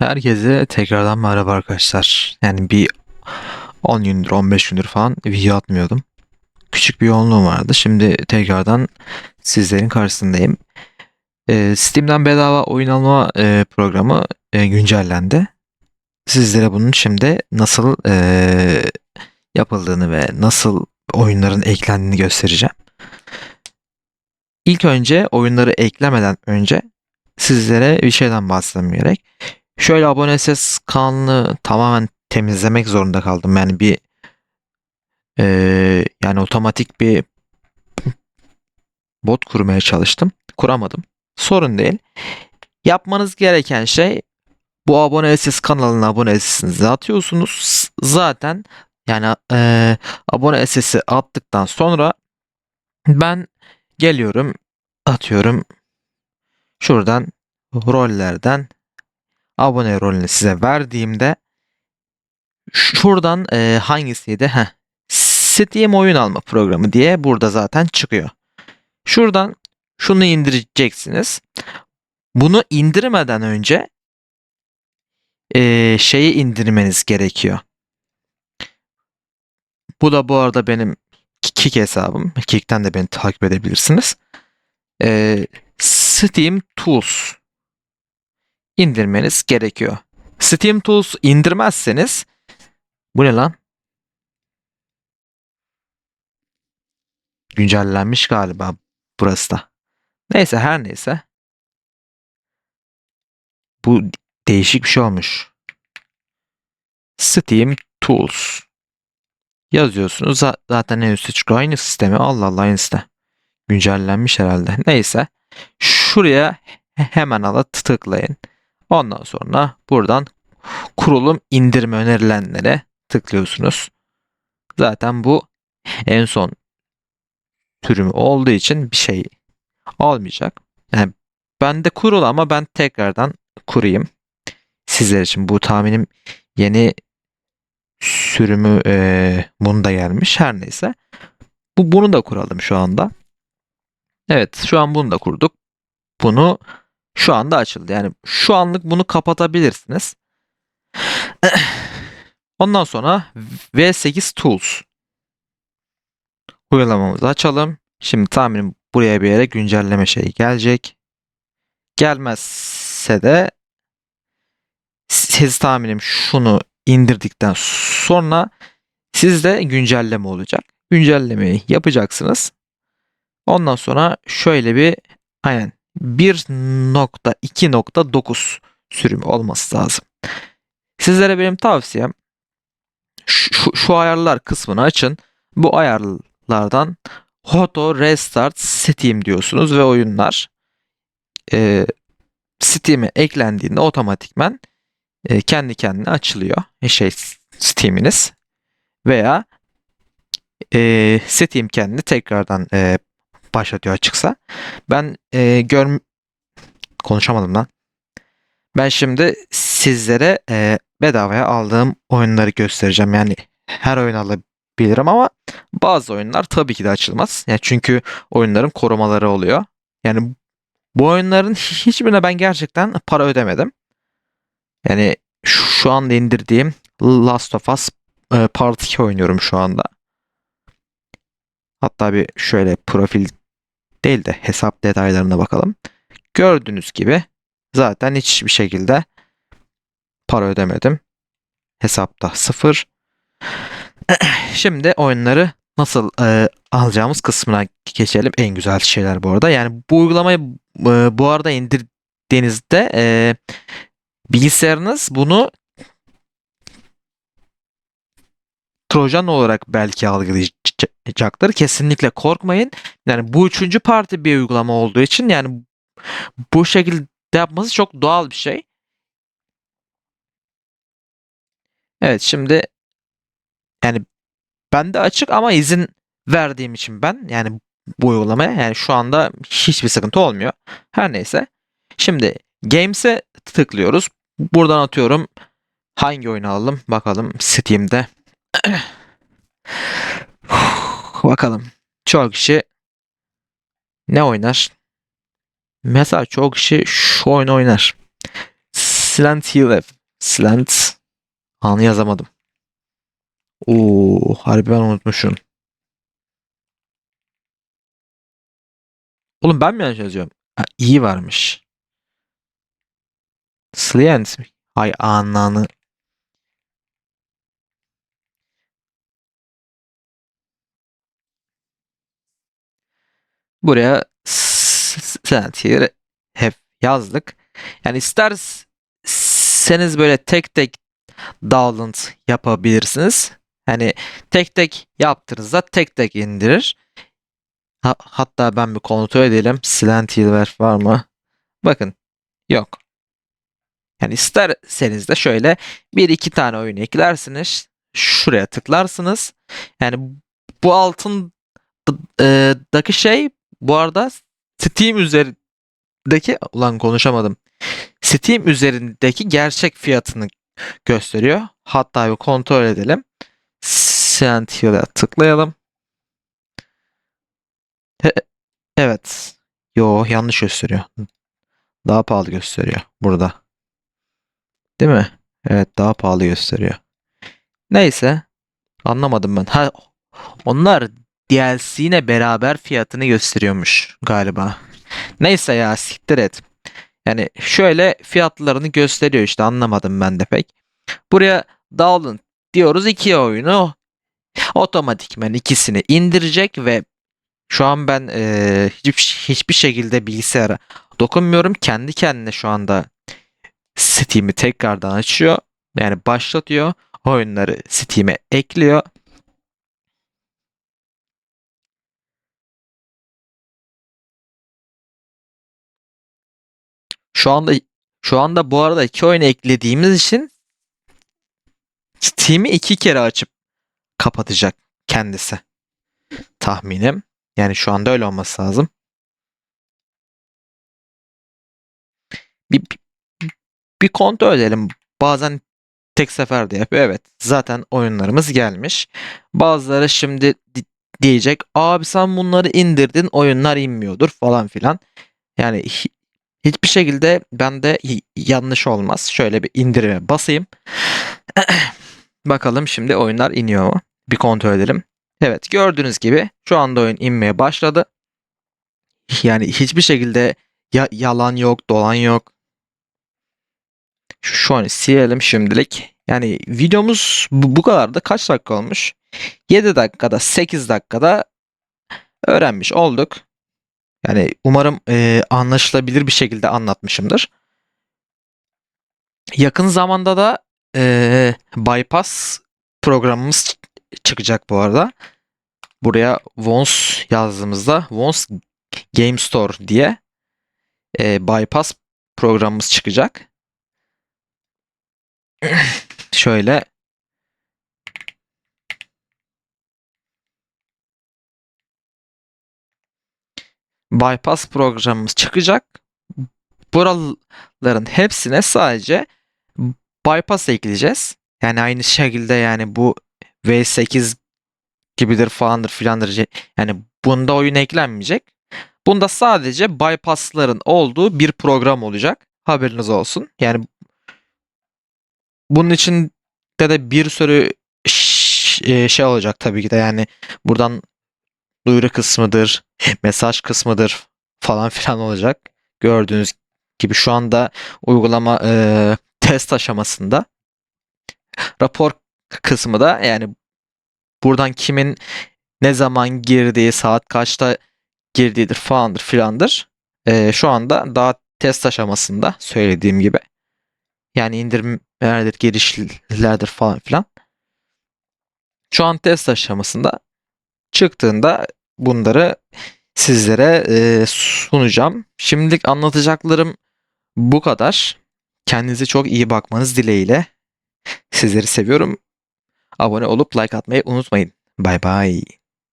Herkese tekrardan merhaba arkadaşlar. Yani bir 10 gündür 15 gündür falan video atmıyordum. Küçük bir yoğunluğum vardı. Şimdi tekrardan sizlerin karşısındayım. Ee, Steam'den bedava oyun alma e, programı e, güncellendi. Sizlere bunun şimdi nasıl e, yapıldığını ve nasıl oyunların eklendiğini göstereceğim. İlk önce oyunları eklemeden önce sizlere bir şeyden bahsetmem gerek. Şöyle abone ses kanalını tamamen temizlemek zorunda kaldım. Yani bir eee, yani otomatik bir bot kurmaya çalıştım. Kuramadım. Sorun değil. Yapmanız gereken şey bu abone ses kanalına abone sesinizi atıyorsunuz. Zaten yani eee abone sesi attıktan sonra ben geliyorum atıyorum şuradan rollerden abone rolünü size verdiğimde şuradan e, hangisiydi? Heh, Steam oyun alma programı diye burada zaten çıkıyor. Şuradan şunu indireceksiniz. Bunu indirmeden önce e, şeyi indirmeniz gerekiyor. Bu da bu arada benim Kik hesabım. Kik'ten de beni takip edebilirsiniz. E, Steam Tools indirmeniz gerekiyor. Steam Tools indirmezseniz bu ne lan? Güncellenmiş galiba burası da. Neyse her neyse. Bu değişik bir şey olmuş. Steam Tools. Yazıyorsunuz. Zaten en üstte çıkıyor. Aynı sistemi. Allah Allah aynı site. Güncellenmiş herhalde. Neyse. Şuraya hemen ala tıklayın. Ondan sonra buradan kurulum indirme önerilenlere tıklıyorsunuz. Zaten bu en son sürümü olduğu için bir şey olmayacak. Yani ben de kurul ama ben tekrardan kurayım. Sizler için bu tahminim yeni sürümü e, bunu da gelmiş. Her neyse. Bu bunu da kuralım şu anda. Evet, şu an bunu da kurduk. Bunu şu anda açıldı. Yani şu anlık bunu kapatabilirsiniz. Ondan sonra V8 Tools uygulamamızı açalım. Şimdi tahminim buraya bir yere güncelleme şeyi gelecek. Gelmezse de siz tahminim şunu indirdikten sonra sizde güncelleme olacak. Güncellemeyi yapacaksınız. Ondan sonra şöyle bir aynen 1.2.9 sürümü olması lazım. Sizlere benim tavsiyem şu, şu ayarlar kısmını açın. Bu ayarlardan Auto Restart Steam diyorsunuz ve oyunlar e, Steam'e eklendiğinde otomatikmen e, kendi kendine açılıyor. E, şey Steam'iniz veya e, Steam kendini tekrardan e, başlatıyor açıksa. Ben e, gör konuşamadım lan. Ben şimdi sizlere e, bedavaya aldığım oyunları göstereceğim. Yani her oyun alabilirim ama bazı oyunlar tabii ki de açılmaz. Yani çünkü oyunların korumaları oluyor. Yani bu oyunların hiçbirine ben gerçekten para ödemedim. Yani şu, şu anda indirdiğim Last of Us e, Part 2 oynuyorum şu anda. Hatta bir şöyle profil değil de hesap detaylarına bakalım. Gördüğünüz gibi zaten hiçbir şekilde para ödemedim. Hesapta sıfır. Şimdi oyunları nasıl e, alacağımız kısmına geçelim. En güzel şeyler bu arada. Yani bu uygulamayı e, bu arada indirdiğinizde e, bilgisayarınız bunu Trojan olarak belki algılayacaktır. Kesinlikle korkmayın. Yani bu üçüncü parti bir uygulama olduğu için yani bu şekilde yapması çok doğal bir şey. Evet şimdi yani bende açık ama izin verdiğim için ben yani bu uygulamaya yani şu anda hiçbir sıkıntı olmuyor. Her neyse. Şimdi Games'e tıklıyoruz. Buradan atıyorum hangi oyunu alalım bakalım Steam'de. bakalım. Çok kişi ne oynar? Mesela çok kişi şu oyunu oynar. Silent Hill. Silent. Anı yazamadım. Oo, harbi ben unutmuşum. Oğlum ben mi yanlış yazıyorum? Ha, iyi varmış. Silent mi? Hay ananı. Buraya Silent Hill hep yazdık. Yani isterseniz böyle tek tek download yapabilirsiniz. Hani tek tek yaptığınızda tek tek indirir. Ha- hatta ben bir kontrol edelim. Silent Hill var mı? Bakın yok. Yani isterseniz de şöyle bir iki tane oyun eklersiniz. Şuraya tıklarsınız. Yani bu altın daki şey bu arada Steam üzerindeki ulan konuşamadım. Steam üzerindeki gerçek fiyatını gösteriyor. Hatta bir kontrol edelim. Hill'e tıklayalım. Evet. Yo yanlış gösteriyor. Daha pahalı gösteriyor burada. Değil mi? Evet daha pahalı gösteriyor. Neyse. Anlamadım ben. Ha, onlar DLC ile beraber fiyatını gösteriyormuş galiba. Neyse ya siktir et. Yani şöyle fiyatlarını gösteriyor işte anlamadım ben de pek. Buraya download diyoruz iki oyunu otomatikmen ikisini indirecek ve şu an ben eee, hiç, hiçbir şekilde bilgisayara dokunmuyorum. Kendi kendine şu anda Steam'i tekrardan açıyor. Yani başlatıyor. Oyunları Steam'e ekliyor. Şu anda şu anda bu arada iki oyun eklediğimiz için Steam'i iki kere açıp kapatacak kendisi. Tahminim. Yani şu anda öyle olması lazım. Bir, bir kontrol edelim. Bazen tek seferde yapıyor. Evet. Zaten oyunlarımız gelmiş. Bazıları şimdi di- diyecek abi sen bunları indirdin oyunlar inmiyordur falan filan. Yani hiçbir şekilde bende yanlış olmaz. Şöyle bir indirime basayım. Bakalım şimdi oyunlar iniyor mu? Bir kontrol edelim. Evet gördüğünüz gibi şu anda oyun inmeye başladı. Yani hiçbir şekilde ya yalan yok, dolan yok. Şu, şu an silelim şimdilik. Yani videomuz bu, bu kadar da kaç dakika olmuş? 7 dakikada 8 dakikada öğrenmiş olduk. Yani umarım e, anlaşılabilir bir şekilde anlatmışımdır. Yakın zamanda da e, bypass programımız çıkacak bu arada. Buraya Vons yazdığımızda Vons Game Store diye e, bypass programımız çıkacak. Şöyle bypass programımız çıkacak. Buraların hepsine sadece bypass ekleyeceğiz. Yani aynı şekilde yani bu V8 gibidir falandır filandır. Yani bunda oyun eklenmeyecek. Bunda sadece bypassların olduğu bir program olacak. Haberiniz olsun. Yani bunun için de bir sürü e, şey olacak tabii ki de yani buradan duyuru kısmıdır, mesaj kısmıdır falan filan olacak. Gördüğünüz gibi şu anda uygulama e, test aşamasında. Rapor kısmı da yani buradan kimin ne zaman girdiği, saat kaçta girdiğidir falandır filandır. E, şu anda daha test aşamasında söylediğim gibi. Yani indirmelerdir, girişlerdir falan filan. Şu an test aşamasında çıktığında bunları sizlere e, sunacağım. Şimdilik anlatacaklarım bu kadar. Kendinize çok iyi bakmanız dileğiyle. Sizleri seviyorum. Abone olup like atmayı unutmayın. Bay bay.